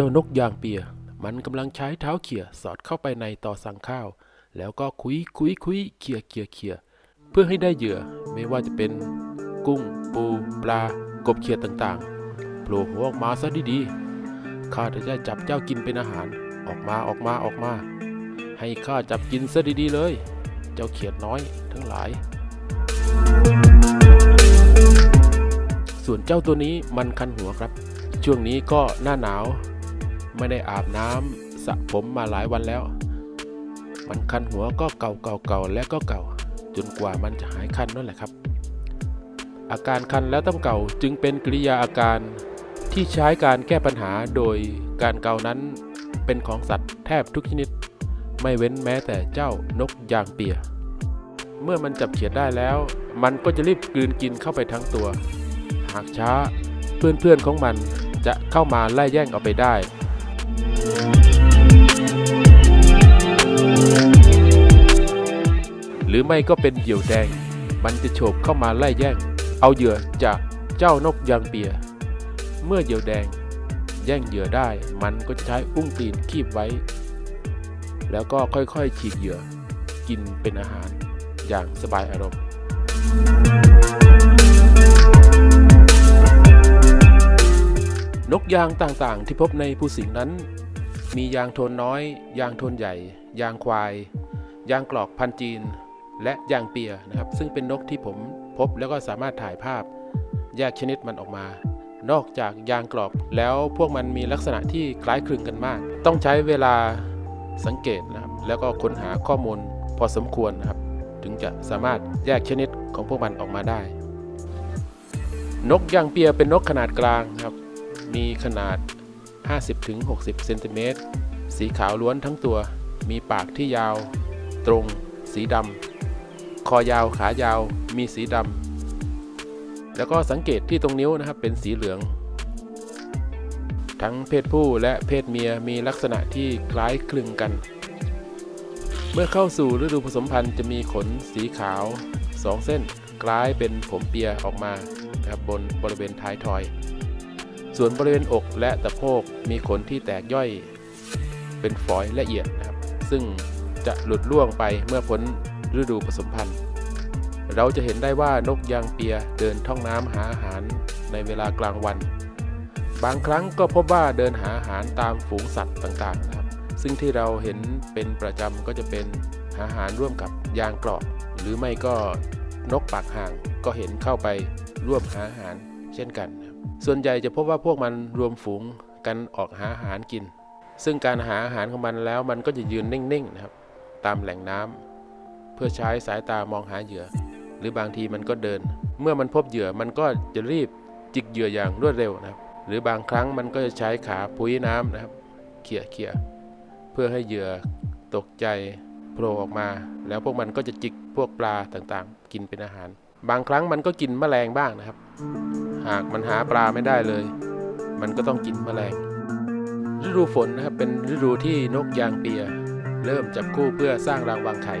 เจ้านกยางเปีย มันกำลังใช้เท้าเขี่ยสอดเข้าไปในตอสั่งข้าว แล้วก็คุยคุยคุยเขี่ยเขี่ยเขี่ยเพื่อให้ได้เหยื่อไม่ว่าจะเป็นกุ้ง ปู ปลา กบเขียดต่างๆโผล่หัวออกมาซะดีๆข้าจะได้จับเจ้ากินเป็นอาหารออกมาออกมาออกมา ให้ข้าจับกินซะดีๆเลย เจ้าเขียดน้อยทั้งหลาย ส่วนเจ้าตัวนี้มันคันหัวครับ ช่วงนี้ก็หน้าหนาว ไม่ได้อาบน้ำสระผมมาหลายวันแล้ว มันคันหัวก็เก่าเก่าเก่าและก็เก่า จนกว่ามันจะหายคันนั่นแหละครับ อาการคันแล้วต้องเก่าจึงเป็นกริยาอาการที่ใช้การแก้ปัญหาโดยการเกานั้นเป็นของสัตว์แทบทุกชนิด ไม่เว้นแม้แต่เจ้านกยางเปีย เมื่อมันจับเขียดได้แล้ว มันก็จะรีบกลืนกินเข้าไปทั้งตัว หากช้าเพื่อนๆของมันจะเข้ามาไล่แย่งเอาไปได้ หรือไม่ก็เป็นเหยี่ยวแดง มันจะโฉบเข้ามาไล่แย่ง เอาเหยื่อจากเจ้านกยางเปีย เมื่อเหยี่ยวแดง แย่งเหยื่อได้ มันก็จะใช้อุ้งตีนคีบไว้ แล้วก็ค่อยๆฉีกเหยื่อ กินเป็นอาหารอย่างสบายอารมณ์นกยางต่างๆ ที่พบในภูสิงห์นั้น มียางโทนน้อย ยางโทนใหญ่ ยางควาย ยางกรอกพันจีน และยางเปียนะครับ ซึ่งเป็นนกที่ผมพบแล้วก็สามารถถ่ายภาพแยกชนิดมันออกมา นอกจากยางกรอบแล้วพวกมันมีลักษณะที่คล้ายคลึงกันมาก ต้องใช้เวลาสังเกตนะครับ แล้วก็ค้นหาข้อมูลพอสมควรนะครับ ถึงจะสามารถแยกชนิดของพวกมันออกมาได้ นกยางเปียเป็นนกขนาดกลางครับ มีขนาด 50-60 เซนติเมตร สีขาวล้วนทั้งตัว มีปากที่ยาว ตรง สีดำคอยาวขายาวมีสีดำแล้วก็สังเกตที่ตรงนิ้วนะครับเป็นสีเหลือง ทั้งเพศผู้และเพศเมียมีลักษณะที่คล้ายคลึงกัน เมื่อเข้าสู่ฤดูผสมพันธุ์จะมีขนสีขาว 2 เส้นคล้ายเป็นผมเปียออกมานะครับบนบริเวณท้ายทอย ส่วนบริเวณอกและตะโพกมีขนที่แตกย่อย เป็นฝอยละเอียดนะครับ ซึ่งจะหลุดล่วงไปเมื่อพ้นฤดูผสมพันธุ์ เราจะเห็นได้ว่านกยางเปียเดินท่องน้ำหาอาหารในเวลากลางวัน บางครั้งก็พบว่าเดินหาอาหารตามฝูงสัตว์ต่างๆนะครับ ซึ่งที่เราเห็นเป็นประจำก็จะเป็นหาอาหารร่วมกับยางกรอบหรือไม่ก็นกปากห่างก็เห็นเข้าไปร่วมหาอาหารเช่นกัน ส่วนใหญ่จะพบว่าพวกมันรวมฝูงกันออกหาอาหารกิน ซึ่งการหาอาหารของมันแล้วมันก็จะยืนนิ่งๆนะครับ ตามแหล่งน้ำเพื่อใช้สายตามองหาเหยื่อ หรือบางทีมันก็เดิน เมื่อมันพบเหยื่อมันก็จะรีบจิกเหยื่ออย่างรวดเร็วนะครับ หรือบางครั้งมันก็จะใช้ขาพุ้ยน้ำนะครับเขี่ยเขี่ยเพื่อให้เหยื่อตกใจโผล่ออกมา แล้วพวกมันก็จะจิกพวกปลาต่างๆ กินเป็นอาหาร บางครั้งมันก็กินแมลงบ้างนะครับ หากมันหาปลาไม่ได้เลย มันก็ต้องกินแมลง ฤดูฝนนะครับเป็นฤดูที่นกยางเปีย เริ่มจับคู่เพื่อสร้างรังวางไข่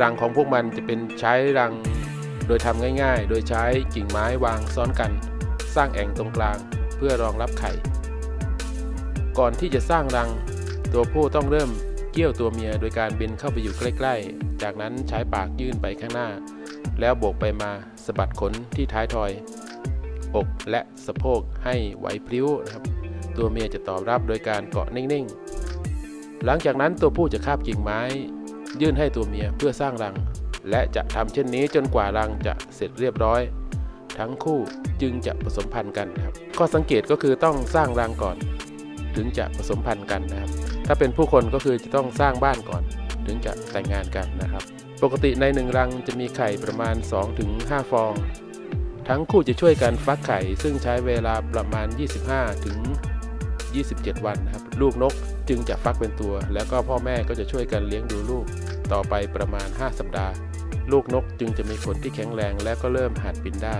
รังของพวกมันจะเป็นใช้รังโดยทำง่ายๆ โดยใช้กิ่งไม้วางซ้อนกัน สร้างแอ่งตรงกลางเพื่อรองรับไข่ ก่อนที่จะสร้างรัง ตัวผู้ต้องเริ่มเกี่ยวตัวเมียโดยการบินเข้าไปอยู่ใกล้ ๆ จากนั้นใช้ปากยื่นไปข้างหน้า แล้วโบกไปมาสะบัดขนที่ท้ายทอย อกและสะโพกให้ไหวพลิ้วนะครับ ตัวเมียจะตอบรับโดยการเกาะนิ่งๆ หลังจากนั้นตัวผู้จะคาบกิ่งไม้ ยื่นให้ตัวเมียเพื่อสร้างรัง และจะทำเช่นนี้จนกว่ารังจะเสร็จเรียบร้อย ทั้งคู่จึงจะผสมพันธุ์กันครับ ข้อสังเกตก็คือต้องสร้างรังก่อน ถึงจะผสมพันธุ์กันนะครับ ถ้าเป็นผู้คนก็คือจะต้องสร้างบ้านก่อน ถึงจะแต่งงานกันนะครับ ปกติในหนึ่งรังจะมีไข่ประมาณ 2-5 ฟองทั้งคู่จะช่วยกันฟักไข่ซึ่งใช้เวลาประมาณ 25ถึง 27 วันนะครับ ลูกนกจึงจะฟักเป็นตัว แล้วก็พ่อแม่ก็จะช่วยกันเลี้ยงดูลูกต่อไปประมาณ 5 สัปดาห์ ลูกนกจึงจะมีขนที่แข็งแรงและก็เริ่มหัดบินได้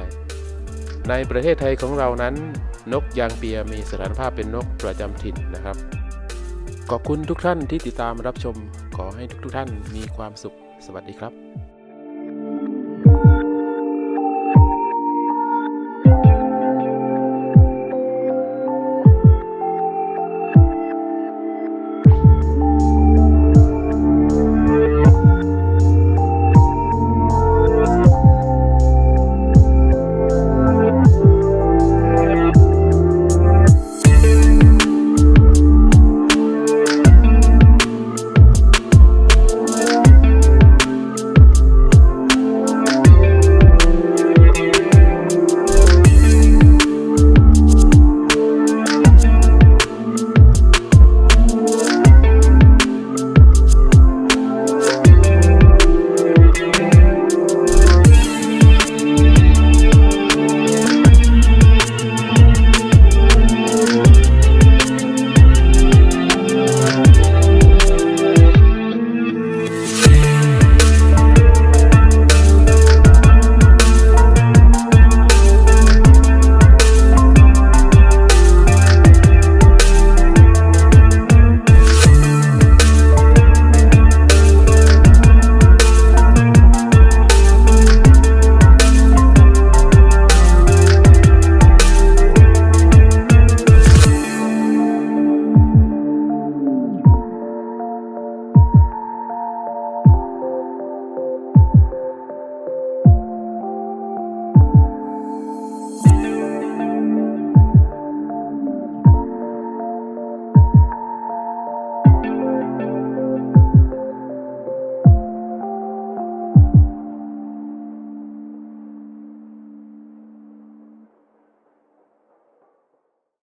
ในประเทศไทยของเรานั้น นกยางเปียมีสถานภาพเป็นนกประจำถิ่นนะครับ ขอบคุณทุกท่านที่ติดตามรับชมขอให้ทุกๆท่านมีความสุข สวัสดีครับ